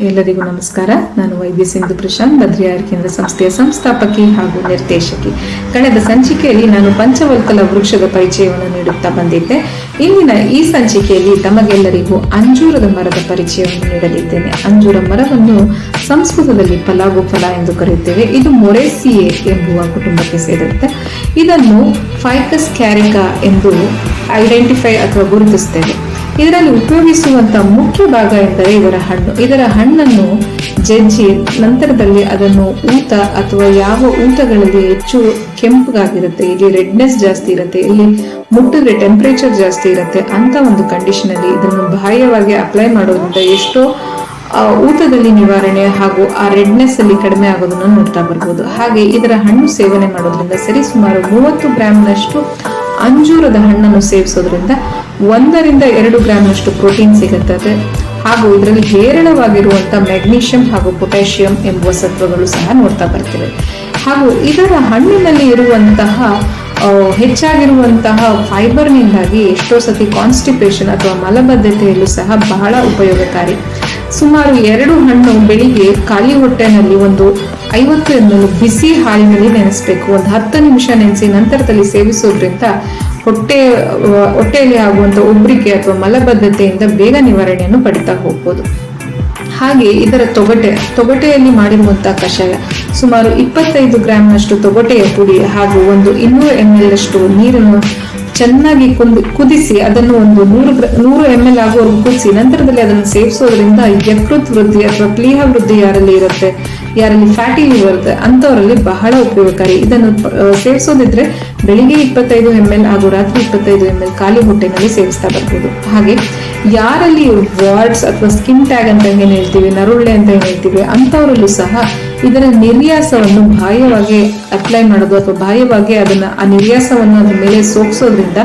ಎಲ್ಲರಿಗೂ ನಮಸ್ಕಾರ. ನಾನು ವೈದ್ಯ ಸಿಂಧು ಪ್ರಶಾಂತ್ ಆರ್ ಕೇಂದ್ರ ಸಂಸ್ಥೆಯ ಸಂಸ್ಥಾಪಕಿ ಹಾಗೂ ನಿರ್ದೇಶಕಿ. ಕಳೆದ ಸಂಚಿಕೆಯಲ್ಲಿ ನಾನು ಪಂಚವಲ್ಕಲ ವೃಕ್ಷದ ಪರಿಚಯವನ್ನು ನೀಡುತ್ತಾ ಬಂದಿದ್ದೆ. ಇಂದಿನ ಈ ಸಂಚಿಕೆಯಲ್ಲಿ ತಮಗೆಲ್ಲರಿಗೂ ಅಂಜೂರದ ಮರದ ಪರಿಚಯವನ್ನು ನೀಡಲಿದ್ದೇನೆ. ಅಂಜೂರ ಮರವನ್ನು ಸಂಸ್ಕೃತದಲ್ಲಿ ಫಲಾಗು ಫಲ ಎಂದು ಕರೆಯುತ್ತೇವೆ. ಇದು ಮೊರೇಸಿಯೆ ಎಂಬುವ ಕುಟುಂಬಕ್ಕೆ ಸೇರುತ್ತೆ ಇದನ್ನು ಫೈಕಸ್ ಕ್ಯಾರಿಕಾ ಎಂದು ಐಡೆಂಟಿಫೈ ಅಥವಾ ಗುರುತಿಸ್ತೇವೆ ಇದರಲ್ಲಿ ಉಪಯೋಗಿಸುವಂತಹ ಮುಖ್ಯ ಭಾಗ ಎಂದರೆ ಇದರ ಹಣ್ಣು. ಇದರ ಹಣ್ಣನ್ನು ಜಜ್ಜಿ ನಂತರದಲ್ಲಿ ಅದನ್ನು ಊತ ಅಥವಾ ಯಾವ ಊತಗಳಲ್ಲಿ ಹೆಚ್ಚು ಕೆಂಪಗಾಗಿರುತ್ತೆ, ಇಲ್ಲಿ ರೆಡ್ನೆಸ್ ಜಾಸ್ತಿ ಇರುತ್ತೆ, ಇಲ್ಲಿ ಮುಟ್ಟಿದ್ರೆ ಟೆಂಪರೇಚರ್ ಜಾಸ್ತಿ ಇರುತ್ತೆ ಅಂತ ಒಂದು ಕಂಡೀಷನ್ ಅಲ್ಲಿ ಇದನ್ನು ಬಾಹ್ಯವಾಗಿ ಅಪ್ಲೈ ಮಾಡೋದ್ರಿಂದ ಎಷ್ಟೋ ಊತದಲ್ಲಿ ನಿವಾರಣೆ ಹಾಗೂ ಆ ರೆಡ್ನೆಸ್ ಅಲ್ಲಿ ಕಡಿಮೆ ಆಗೋದನ್ನು ನೋಡ್ತಾ ಬರ್ಬೋದು. ಹಾಗೆ ಇದರ ಹಣ್ಣು ಸೇವನೆ ಮಾಡೋದ್ರಿಂದ ಸರಿ ಸುಮಾರು ಮೂವತ್ತು ಗ್ರಾಮ್ನಷ್ಟು ಅಂಜೂರದ ಹಣ್ಣನ್ನು ಸೇವಿಸೋದ್ರಿಂದ ಒಂದರಿಂದ ಎರಡು ಗ್ರಾಮ್ನಷ್ಟು ಪ್ರೋಟೀನ್ ಸಿಗುತ್ತದೆ ಹಾಗೂ ಇದರಲ್ಲಿ ಹೇರಳವಾಗಿರುವಂಥ ಮೆಗ್ನೀಷಿಯಂ ಹಾಗೂ ಪೊಟ್ಯಾಷಿಯಂ ಎಂಬುವ ಸತ್ವಗಳು ಸಹ ನೋಡ್ತಾ ಬರ್ತಿವೆ. ಹಾಗೂ ಇದರ ಹಣ್ಣಿನಲ್ಲಿ ಇರುವಂತಹ ಹೆಚ್ಚಾಗಿರುವಂತಹ ಫೈಬರ್ನಿಂದಾಗಿ ಎಷ್ಟೋ ಸತಿ ಕಾನ್ಸ್ಟಿಪೇಷನ್ ಅಥವಾ ಮಲಬದ್ಧತೆಯಲ್ಲೂ ಸಹ ಬಹಳ ಉಪಯೋಗಕಾರಿ. ಸುಮಾರು ಎರಡು ಹಣ್ಣು ಬೆಳಿಗ್ಗೆ ಖಾಲಿ ಹೊಟ್ಟೆನಲ್ಲಿ ಒಂದು ಐವತ್ತು ಎಂ ಬಿಸಿ ಹಾಲಿನಲ್ಲಿ ನೆನೆಸಬೇಕು. ಒಂದು ಹತ್ತು ನಿಮಿಷ ನೆನೆಸಿ ನಂತರದಲ್ಲಿ ಸೇವಿಸೋದ್ರಿಂದ ಹೊಟ್ಟೆ, ಹೊಟ್ಟೆಯಲ್ಲಿ ಆಗುವಂಥ ಉಬ್ಬರಿಕೆ ಅಥವಾ ಮಲಬದ್ಧತೆಯಿಂದ ಬೇಗ ನಿವಾರಣೆಯನ್ನು ಪಡಿತಾ ಹೋಗ್ಬೋದು. ಹಾಗೆ ಇದರ ತೊಗಟೆ, ತೊಗಟೆಯಲ್ಲಿ ಮಾಡಿರುವಂತಹ ಕಷಾಯ ಸುಮಾರು ಇಪ್ಪತ್ತೈದು ಗ್ರಾಮ್ನಷ್ಟು ತೊಗಟೆಯ ಪುಡಿ ಹಾಗೂ ಒಂದು ಇನ್ನೂರು ಎಂ ಎಲ್ ಅಷ್ಟು ನೀರನ್ನು ಚೆನ್ನಾಗಿ ಕುಂದು, ಕುದಿಸಿ ಅದನ್ನು ಒಂದು ನೂರು ನೂರು ಎಂ ಎಲ್ ಆಗುವವರೆಗೂ ಕುದಿಸಿ ನಂತರದಲ್ಲಿ ಅದನ್ನು ಸೇವಿಸೋದ್ರಿಂದ ಯಕೃತ್ ವೃದ್ಧಿ ಅಥವಾ ಪ್ಲೀಹ ವೃದ್ಧಿ ಯಾರಲ್ಲಿ ಇರುತ್ತೆ? ಯಾರಲ್ಲಿ ಫ್ಯಾಟಿ ಲಿವರ್ ಅಂತವರಲ್ಲಿ ಬಹಳ ಉಪಯೋಗಕಾರಿ. ಇದನ್ನು ಸೇವಿಸೋದಿದ್ರೆ ಬೆಳಿಗ್ಗೆ ಇಪ್ಪತ್ತೈದು ಎಂ ಎಲ್ ಹಾಗೂ ರಾತ್ರಿ ಇಪ್ಪತ್ತೈದು ಎಂ ಎಲ್ ಖಾಲಿ ಹೊಟ್ಟೆನಲ್ಲಿ ಸೇವಿಸ್ತಾ ಬರ್ಬೋದು. ಹಾಗೆ ಯಾರಲ್ಲಿ ವಾರ್ಡ್ಸ್ ಅಥವಾ ಸ್ಕಿನ್ ಟ್ಯಾಗ್ ಅಂತ ಏನು ಹೇಳ್ತೀವಿ, ನರುಳ್ಳೆ ಅಂತ ಏನು ಹೇಳ್ತೀವಿ, ಅಂಥವರಲ್ಲೂ ಸಹ ಇದರ ನಿರ್ಯಾಸವನ್ನು ಬಾಹ್ಯವಾಗಿ ಅಪ್ಲೈ ಮಾಡೋದು ಅಥವಾ ಬಾಹ್ಯವಾಗಿ ಅದನ್ನ ಆ ನಿರ್ಯಾಸವನ್ನು ಅದ್ರ ಮೇಲೆ ಸೋಕ್ಸೋದ್ರಿಂದ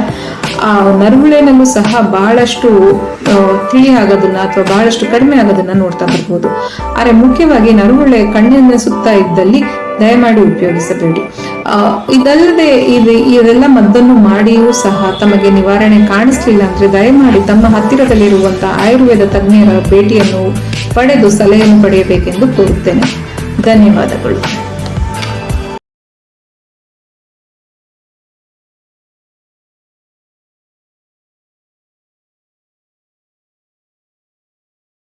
ಆ ನರ್ಮುಳೆನಲ್ಲೂ ಸಹ ಬಹಳಷ್ಟು ತಿಳಿ ಆಗೋದನ್ನ ಅಥವಾ ಬಹಳಷ್ಟು ಕಡಿಮೆ ಆಗೋದನ್ನ ನೋಡ್ತಾ ಬರ್ಬೋದು. ಆದರೆ ಮುಖ್ಯವಾಗಿ ನರ್ಮುಳೆ ಕಣ್ಣಿನ ಸುತ್ತ ಇದ್ದಲ್ಲಿ ದಯಮಾಡಿ ಉಪಯೋಗಿಸಬೇಡಿ. ಇದಲ್ಲದೆ ಇದು ಇವೆಲ್ಲ ಮದ್ದನ್ನು ಮಾಡಿಯೂ ಸಹ ತಮಗೆ ನಿವಾರಣೆ ಕಾಣಿಸ್ಲಿಲ್ಲ ಅಂದ್ರೆ ದಯಮಾಡಿ ತಮ್ಮ ಹತ್ತಿರದಲ್ಲಿರುವಂತಹ ಆಯುರ್ವೇದ ತಜ್ಞರ ಭೇಟಿಯನ್ನು ಪಡೆದು ಸಲಹೆಯನ್ನು ಪಡೆಯಬೇಕೆಂದು ಕೋರುತ್ತೇನೆ. ಧನ್ಯವಾದಗಳು.